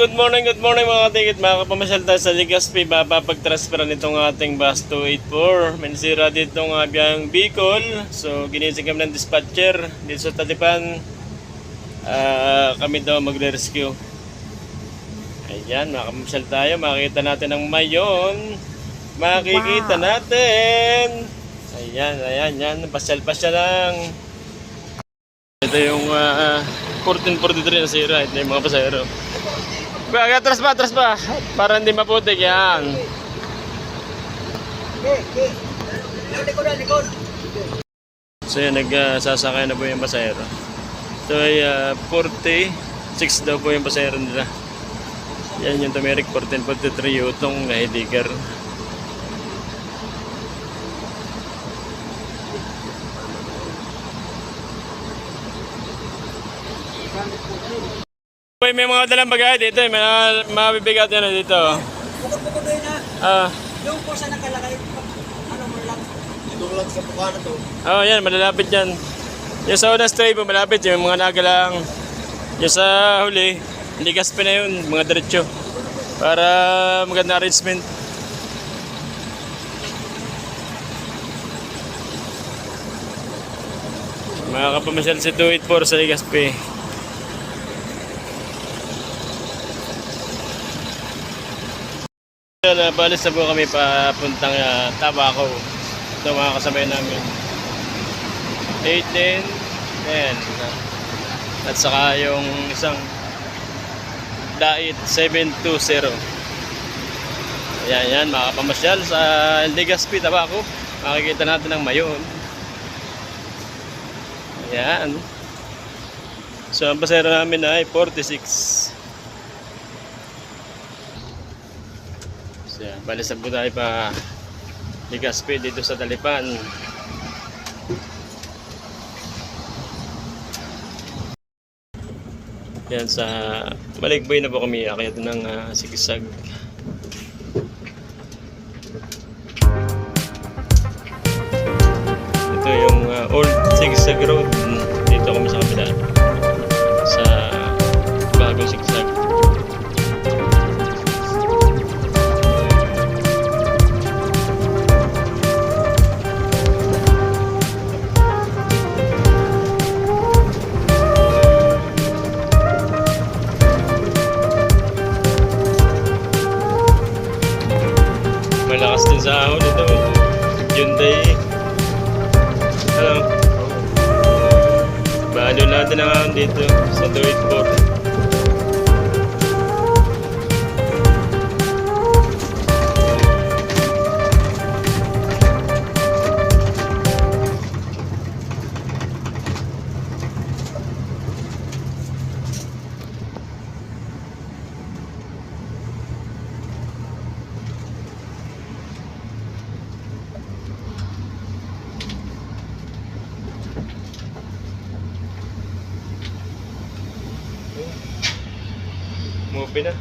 good morning, good morning mga katikit. Mga kapamasyal tayo sa Legazpi. Mapapag-transfer nitong ating bus 284. May nasira dito ng uh, biyang Bicol. So, ginising kami ng dispatcher dito sa Talipan. Ah, kami daw magre-rescue. Ayan, mga kapamasyal tayo. Makikita natin ang mayon. Makikita natin. Ayan, ayan, yan. Pasyal-pasyal lang. Ito yung uh, 1443 na sira. Ito yung mga pasahero. Kaya atras pa, atras pa. Para hindi maputik yan. So yun, nagsasakay na po yung pasahero. Ito ay ah, 46 daw po yung pasahero nila. Yan yung Tumeric 1443 utong na Heidegger. Uy, may mga dalang bagay dito, eh. may mga mabibigat yan dito. Bukod-bukod doon na, Ah, yung po sa nakalagay, ano mo lang. Ito lang sa mukha na to. oh, yan, malalapit yan. Yung sa unang stray po, malapit yung mga nagalang. Yung sa huli, hindi gaspe na yun, mga diretso. Para maganda arrangement. Mga kapamasyal si 284 sa Ligaspe. Uh, balis na po kami papuntang uh, Tabaco. Ito mga kasabay namin. 18, 10. At saka yung isang Dait 720. Ayan, yan, mga kapamasyal sa Legazpi, Tabaco. Makikita natin ang mayon. Ayan. So, ang pasero namin ay 46. So, yan, balisan po tayo pa Legazpi dito sa Talipan. Yan sa Maligboy na po kami akit ng uh, sigsag. Ito yung uh, old sigsag road. Natin ang dito sa 284. Movie na.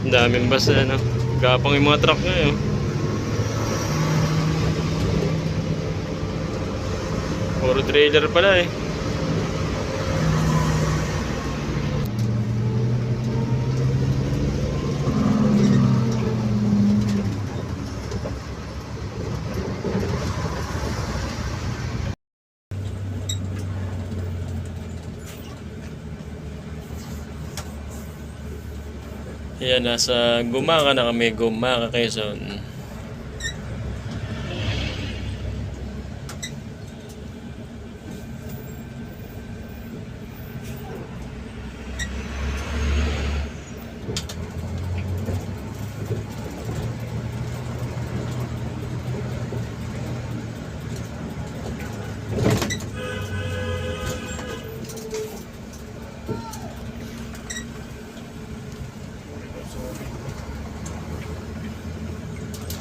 Ang daming bus na ano. Gapang yung mga truck ngayon. Puro trailer pala eh. Ayan, nasa Gumaka na kami. Gumaka, Quezon.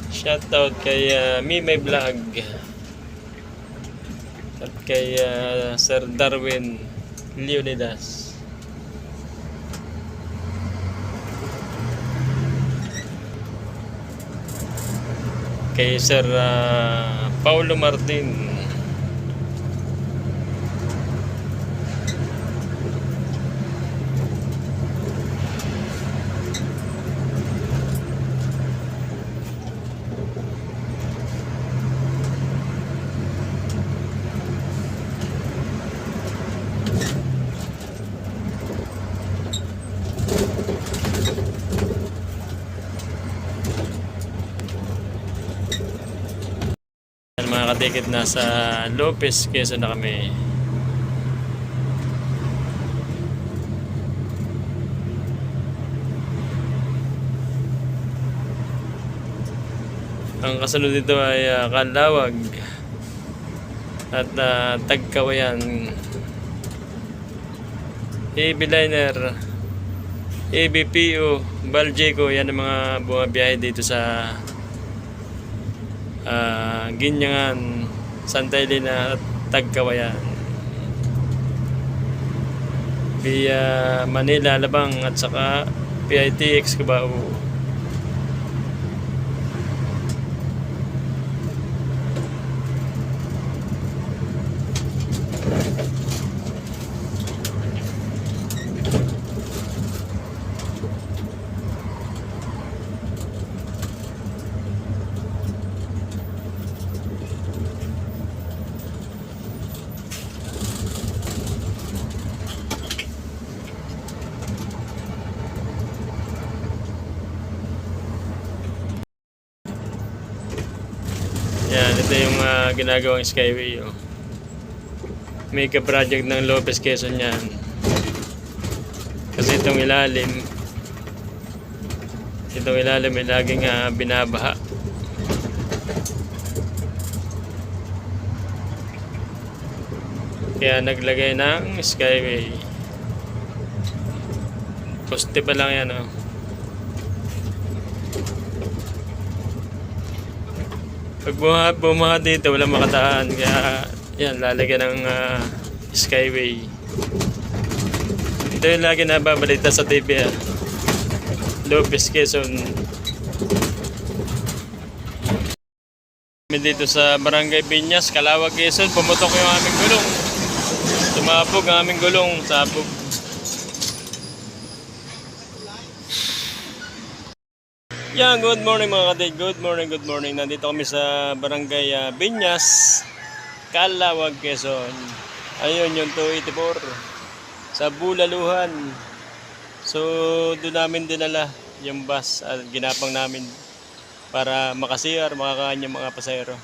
Shoutout kay uh, Mimay Vlog. At kay uh, Sir Darwin Leonidas. kay Sir ah, Paulo Martin. Yan, mga katikit nasa Lopez, Quezon na kami. Ang kasunod dito ay uh, Kalawag at uh, Tagkawayan. AB Liner, ABPO, Baljeco, yan ang mga bumabiyahe dito sa ah Ginyangan, Santa Elena at Tagkawayan. Via Manila, Labang at saka PITX Cubao. Yan, ito yung ah, ginagawang Skyway. Oh. Mega project ng Lopez Quezon yan. Kasi itong ilalim, itong ilalim ay laging ah, binabaha. Kaya naglagay ng Skyway. Poste pa lang yan oh. Pag bumaha, bumaha dito, wala makataan. Kaya, yan, lalagyan ng ah, skyway. Ito yung lagi nababalita sa TV. Ah. Lopez, Quezon. Dito sa Barangay Piñas, Calawag, Quezon. Pumutok yung aming gulong. Tumabog ang aming gulong. Sabog. Yan, good morning mga kadig. Good morning, good morning. Nandito kami sa Barangay ah, Binyas, Calawag, Quezon. Ayun yung 284 sa Bulaluhan. So, doon namin dinala yung bus at ginapang namin para makasiyar, makakain yung mga pasayro.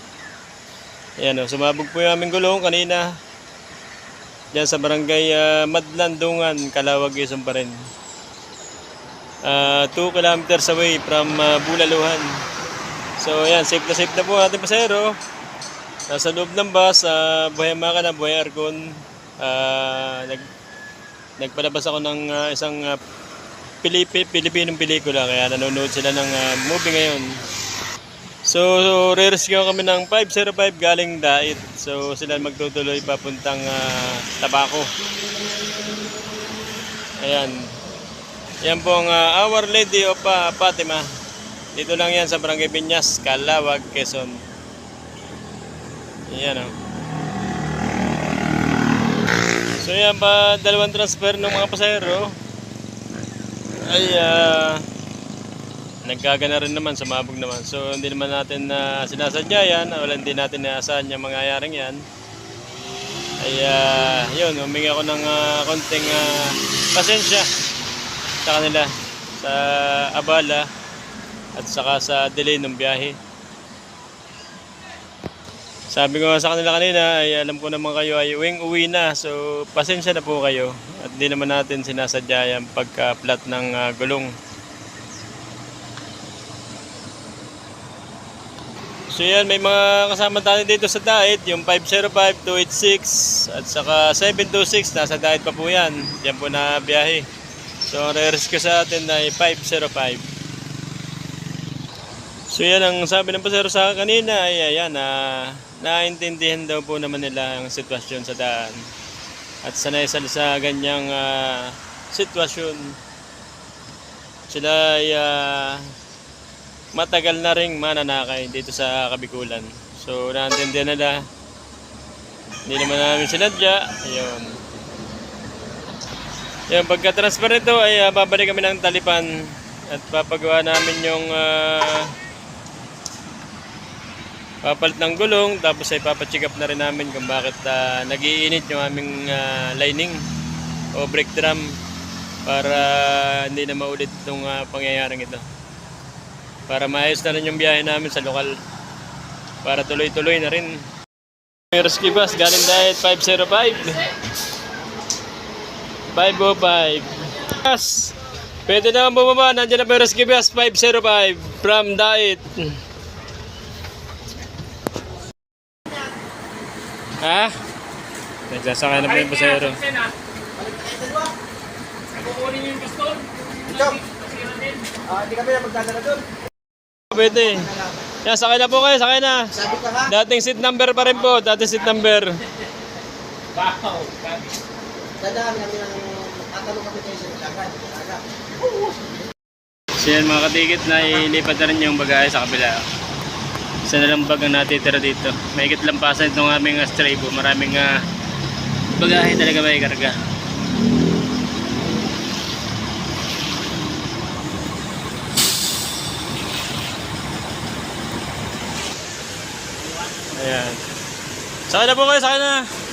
Ayan o, sumabog po yung aming gulong kanina. Diyan sa Barangay ah, Madlandungan, Calawag, Quezon pa rin. 2 kilometers away from uh, Bulaluhan. So ayan, safe na safe na po ating pasero. Nasa loob ng bus, uh, buhay maka na, buhay aircon. Uh, nag, nagpalabas ako ng uh, isang uh, Pilipi, Pilipinong pelikula, kaya nanonood sila ng uh, movie ngayon. So, so re-rescue kami ng 505 galing Dait. So sila magtutuloy papuntang uh, Tabaco. Ayan, yan po ang ah, Our Lady of ah, Fatima. Dito lang yan sa Barangay Piñas, Calawag, Quezon. Yan o. So yan pa, dalawang transfer ng mga pasahero ay ah, nagkagana rin naman, sumabog naman. So hindi naman natin na sinasadya yan, wala hindi natin naasahan yung mangyayaring yan. Ay ah, yun, humingi ako ng ah, konting ah, pasensya sa kanila sa abala at saka sa delay ng biyahe. Sabi ko sa kanila kanina ay alam ko naman kayo ay uwing uwi na so pasensya na po kayo at di naman natin sinasadya yung pagka-flat ng ah, gulong. So yan, may mga kasama tayo dito sa diet, yung 505, 286 at saka 726, nasa diet pa po yan. Yan po na biyahe. So, ang re-rescue sa atin ay 505. So, yan ang sabi ng pasero sa kanina ay ayan, na naintindihan daw po naman nila ang sitwasyon sa daan. At sanay sila sa ganyang ah, sitwasyon. Sila ay ah, matagal na ring mananakay dito sa Kabikulan. So, naintindihan nila. Hindi naman namin sinadya. Ayun. Yung pagka-transfer nito ay ah, babalik kami ng talipan at papagawa namin yung ah, papalit ng gulong tapos ay papacheck up na rin namin kung bakit ah, nagiinit yung aming ah, lining o brake drum para hindi na maulit itong ah, pangyayaring ito. Para maayos na rin yung biyahe namin sa lokal. Para tuloy-tuloy na rin. May rescue bus galing diet 505 505 Yes! Pwede naman bumaba. Nandiyan na rescue bus 505 from Diet. Ha? Nagsasakay na po yung pasero. Ah. Pwede. Yan, sakay na po kayo. Sakay na. Dating seat number pa rin po. Dating seat number. Dadaan kami ng tatanong kami kayo sa Ilagan. So yan mga katikit na ilipat na rin yung bagahe sa kabila. Isa na lang bag ang natitira dito. Mahigit lang pasan itong aming uh, Strabo. Maraming uh, bagahe talaga may karga. Ayan. Sakay na po kayo, sakay na.